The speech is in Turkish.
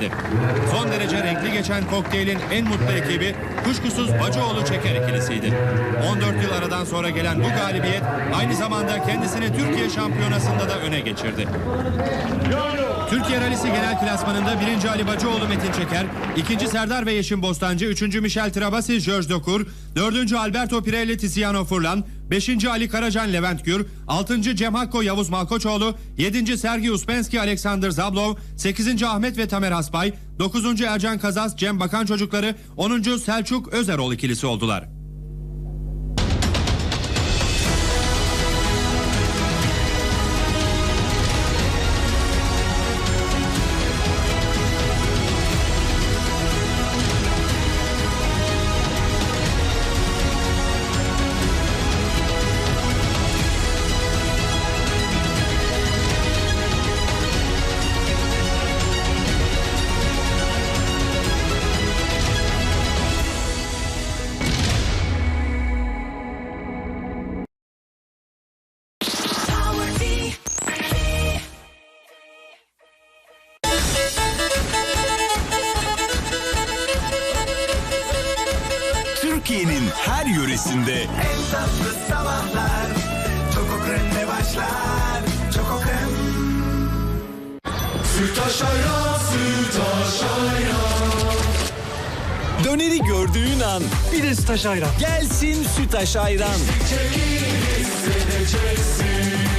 edildi. Son derece renkli geçen kokteylin en mutlu ekibi kuşkusuz Bacıoğlu Çeker ikilisiydi. 14 yıl aradan sonra gelen bu galibiyet aynı zamanda kendisini Türkiye şampiyonasında da öne geçirdi. Türkiye Rallisi Genel Klasmanı'nda 1. Ali Bacıoğlu Metin Çeker, 2. Serdar ve Yeşim Bostancı, 3. Michel Trabasi, George Dokur, 4. Alberto Pirelli Tiziano Furlan, 5. Ali Karacan Levent Gür, 6. Cem Hakko Yavuz Malkoçoğlu, 7. Sergi Uspenski Alexander Zablov, 8. Ahmet ve Tamer Aspay, 9. Ercan Kazas Cem Bakan çocukları, 10. Selçuk Özerol ikilisi oldular. Türkiye'nin her yöresinde. Tatlı sabahlar. Çok kremle başlar. Çok krem Sütaş ayran Sütaş ayran döneri gördüğün an. Bir de staj ayran. gelsin Sütaş Ayran. Hissedeceksin